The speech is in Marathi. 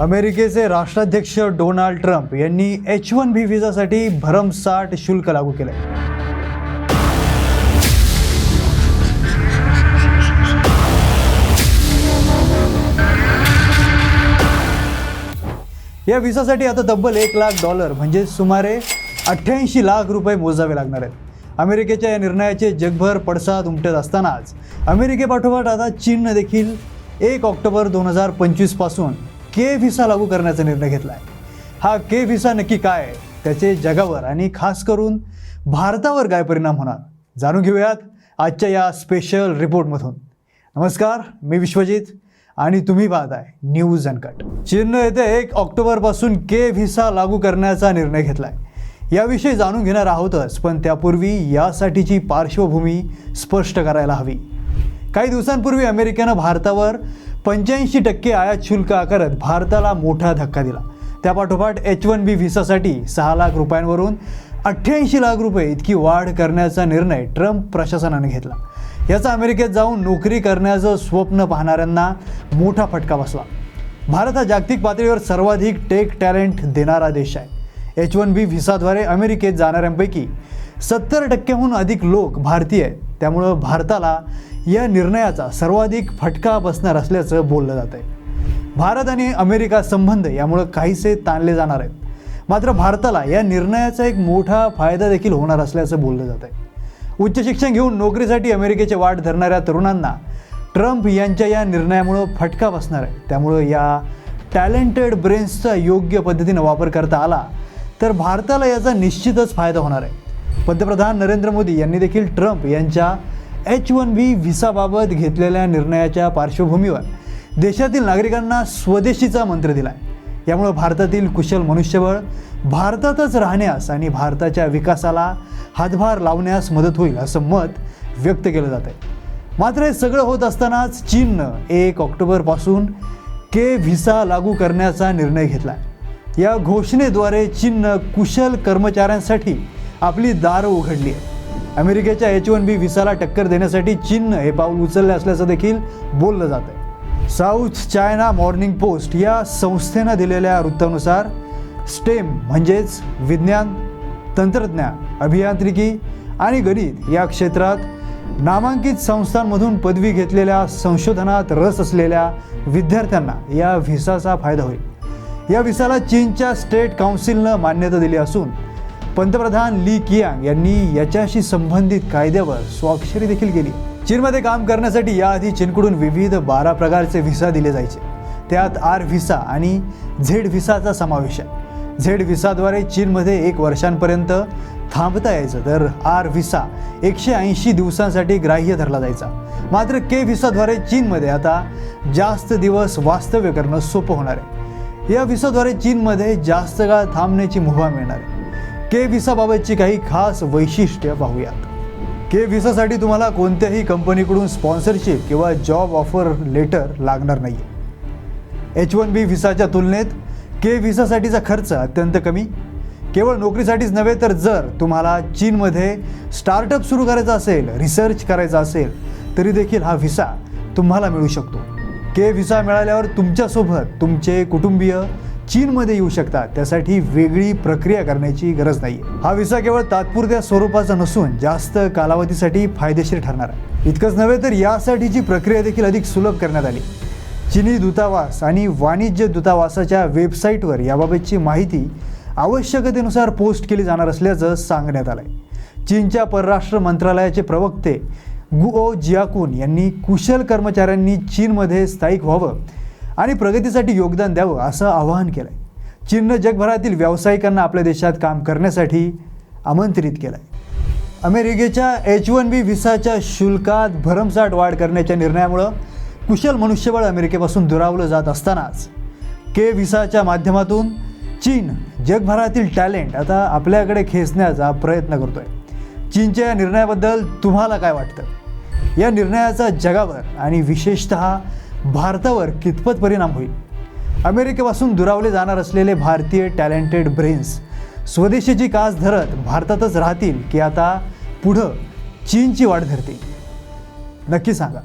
अमेरिकेचे राष्ट्राध्यक्ष डोनाल्ड ट्रम्प यांनी एच वन बी व्हिसासाठी भरमसाठ शुल्क लागू केलं या व्हिसासाठी आता तब्बल एक लाख डॉलर म्हणजे सुमारे अठ्ठ्याऐंशी लाख रुपये मोजावे लागणार आहेत. अमेरिकेच्या या निर्णयाचे जगभर पडसाद उमटत असतानाच अमेरिकेपाठोपाठ आता चीननं देखील एक ऑक्टोबर दोन हजार पंचवीसपासून के व्हिसा लागू करण्याचा निर्णय घेतला आहे हा के व्हिसा नक्की काय आहे? त्याचे जगावर आणि खास करून भारतावर काय परिणाम होणार? जाणून घेऊयात आजच्या या स्पेशल रिपोर्टमधून नमस्कार मी विश्वजित आणि तुम्ही पाहताय न्यूज अनकट चीननं येते एक ऑक्टोबरपासून के व्हिसा लागू करण्याचा निर्णय घेतला आहे याविषयी जाणून घेणार आहोतच पण त्यापूर्वी यासाठीची पार्श्वभूमी स्पष्ट करायला हवी. काही दिवसांपूर्वी अमेरिकेनं भारतावर पंच्याऐंशी टक्के आयात शुल्क आकारत भारताला मोठा धक्का दिला. त्यापाठोपाठ एच वन बी व्हिसासाठी सहा लाख रुपयांवरून अठ्ठ्याऐंशी लाख रुपये इतकी वाढ करण्याचा निर्णय ट्रम्प प्रशासनाने घेतला. याचा अमेरिकेत जाऊन नोकरी करण्याचं स्वप्न पाहणाऱ्यांना मोठा फटका बसला. भारत हा जागतिक पातळीवर सर्वाधिक टेक टॅलेंट देणारा देश आहे. एच वन बी व्हिसाद्वारे अमेरिकेत जाणाऱ्यांपैकी सत्तर टक्क्याहून अधिक लोक भारतीय आहेत. त्यामुळं भारताला या निर्णयाचा सर्वाधिक फटका बसणार असल्याचं बोललं जात आहे भारत आणि अमेरिका संबंध यामुळं काहीसे ताणले जाणार आहेत. मात्र भारताला या निर्णयाचा एक मोठा फायदा देखील होणार असल्याचं बोललं जात आहे उच्च शिक्षण घेऊन नोकरीसाठी अमेरिकेचे वाट धरणाऱ्या तरुणांना ट्रम्प यांच्या या निर्णयामुळं फटका बसणार आहे. त्यामुळं या टॅलेंटेड ब्रेन्सचा योग्य पद्धतीनं वापर करता आला तर भारताला याचा निश्चितच फायदा होणार आहे. पंतप्रधान नरेंद्र मोदी यांनी देखील ट्रम्प यांच्या एच वन बी व्हिसाबाबत घेतलेल्या निर्णयाच्या पार्श्वभूमीवर देशातील नागरिकांना स्वदेशीचा मंत्र दिला आहे यामुळं भारतातील कुशल मनुष्यबळ भारतातच राहण्यास आणि भारताच्या विकासाला हातभार लावण्यास मदत होईल असं मत व्यक्त केलं जात आहे मात्र हे सगळं होत असतानाच चीननं एक ऑक्टोबरपासून के व्हिसा लागू करण्याचा निर्णय घेतला आहे या घोषणेद्वारे चीननं कुशल कर्मचाऱ्यांसाठी आपली दारं उघडली. आहे अमेरिकेच्या एच वन बी व्हिसाला टक्कर देण्यासाठी चीननं हे पाऊल उचलले असल्याचं देखील बोललं जात आहे साऊथ चायना मॉर्निंग पोस्ट या संस्थेनं दिलेल्या वृत्तानुसार स्टेम म्हणजेच विज्ञान तंत्रज्ञान अभियांत्रिकी आणि गणित या क्षेत्रात नामांकित संस्थांमधून पदवी घेतलेल्या संशोधनात रस असलेल्या विद्यार्थ्यांना या व्हिसाचा फायदा होईल. या व्हिसाला चीनच्या स्टेट काउन्सिलनं मान्यता दिली असून पंतप्रधान ली कियांग यांनी याच्याशी संबंधित कायद्यावर स्वाक्षरी देखील केली. चीनमध्ये काम करण्यासाठी याआधी चीनकडून विविध बारा प्रकारचे व्हिसा दिले जायचे. त्यात आर व्हिसा आणि झेड व्हिसाचा समावेश आहे. झेड व्हिसाद्वारे चीनमध्ये एक वर्षांपर्यंत थांबता यायचं तर आर व्हिसा एकशे ऐंशी दिवसांसाठी ग्राह्य धरला जायचा. मात्र के व्हिसाद्वारे चीनमध्ये आता जास्त दिवस वास्तव्य करणं सोपं होणार आहे. या व्हिसाद्वारे चीनमध्ये जास्त काळ थांबण्याची मुभा मिळणार आहे. के व्हिसाबाबतची काही खास वैशिष्ट्य पाहूयात. के व्हिसासाठी तुम्हाला कोणत्याही कंपनीकडून स्पॉन्सरशिप किंवा जॉब ऑफर लेटर लागणार नाही एच वन बी व्हिसाच्या तुलनेत के व्हिसासाठीचा खर्च अत्यंत कमी. केवळ नोकरीसाठीच नव्हे तर जर तुम्हाला चीनमध्ये स्टार्टअप सुरू करायचा असेल रिसर्च करायचा असेल तरी देखील हा व्हिसा तुम्हाला मिळू शकतो. के व्हिसा मिळाल्यावर तुमच्यासोबत तुमचे कुटुंबीय चीनमध्ये येऊ शकतात. त्यासाठी वेगळी प्रक्रिया करण्याची गरज नाही. हा व्हिसा केवळ तात्पुरत्या स्वरूपाचा नसून जास्त कालावधीसाठी फायदेशीर ठरणार. आहे इतकंच नव्हे तर यासाठीची प्रक्रिया देखील अधिक सुलभ करण्यात आली. चीनी दूतावास आणि वाणिज्य दूतावासाच्या वेबसाईटवर याबाबतची माहिती आवश्यकतेनुसार पोस्ट केली जाणार असल्याचं सांगण्यात आलं आहे चीनच्या परराष्ट्र मंत्रालयाचे प्रवक्ते गुओ जियाकुन यांनी कुशल कर्मचाऱ्यांनी चीनमध्ये स्थायिक व्हावं आणि प्रगतीसाठी योगदान द्यावं असं आवाहन केलं आहे चीननं जगभरातील व्यावसायिकांना आपल्या देशात काम करण्यासाठी आमंत्रित केलं आहे अमेरिकेच्या एच वन बी व्हिसाच्या शुल्कात भरमसाठ वाढ करण्याच्या निर्णयामुळं कुशल मनुष्यबळ अमेरिकेपासून दुरावलं जात असतानाच के व्हिसाच्या माध्यमातून चीन जगभरातील टॅलेंट आता आपल्याकडे खेचण्याचा प्रयत्न करतोय. चीनच्या या निर्णयाबद्दल तुम्हाला काय वाटतं? या निर्णयाचा जगावर आणि विशेषत भारतावर कितपत परिणाम होईल? अमेरिकेपासून दुरावले जाणार असलेले भारतीय टॅलेंटेड ब्रेन्स स्वदेशीची कास धरत भारतातच राहतील की आता पुढं चीनची वाढ धरतील? नक्की सांगा.